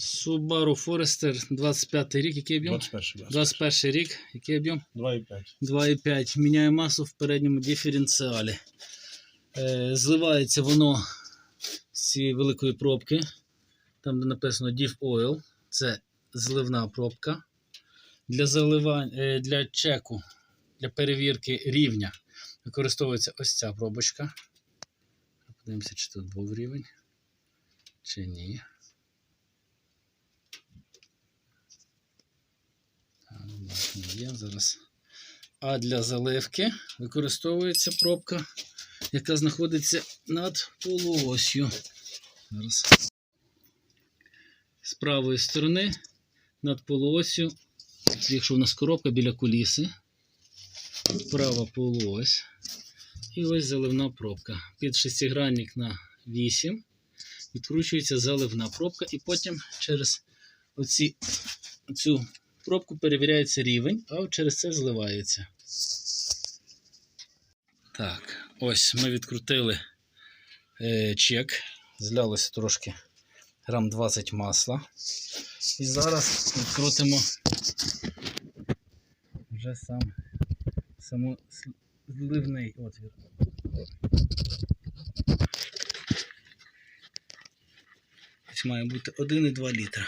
Subaru Forester 25 рік, який об'єм? 21 21 рік, який об'єм? 2,5. 2,5. Міняє масу в передньому диференціалі. Е, зливається воно з цієї великої пробки. Там, де написано Diff Oil. Це зливна пробка. Для заливання, е, для чеку, для перевірки рівня використовується ось ця пробочка. Подивимося, чи тут був рівень, чи ні. Є зараз. А для заливки використовується пробка, яка знаходиться над полуосью. Зараз. З правої сторони над полуосю, якщо у нас коробка біля куліси, права полуось. І ось заливна пробка. Під шестигранник на 8 відкручується заливна пробка, і потім через оці, цю пробку перевіряється рівень, а от через це зливається. Так, ось ми відкрутили е, чек, злялося трошки грам 20 масла. І зараз відкрутимо вже сам само зливний отвір. Ось має бути 1,2 літра.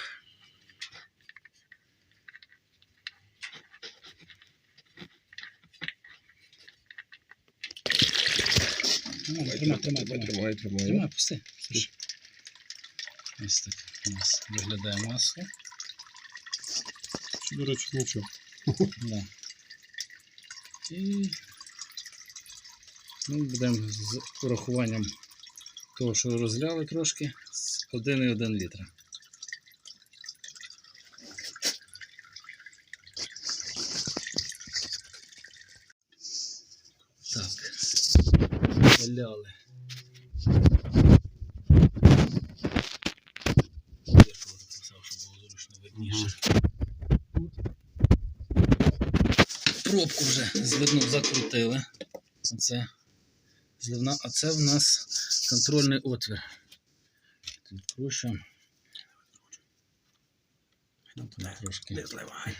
Ну, Тримай, тримай, тримай. Тримай, тримай. Тримай, пусти. Ось так у нас виглядає масло. До речі, нічого. Да. І ми будемо з урахуванням того, що розляли трошки, з 1,1 літра. Так, заляли. Я записав, щоб було зручно видніше. Пробку вже зливну закрутили. Оце зливна, а це в нас контрольний отвір. Відкручуємо. Ну, трошки. Не зливай.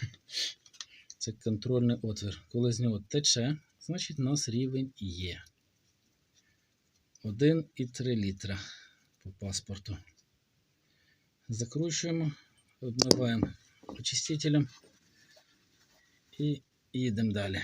Це контрольний отвір. Коли з нього тече, значить у нас рівень є. 1,3 літра по паспорту. Закручуємо, обмиваємо очистителем і їдемо далі.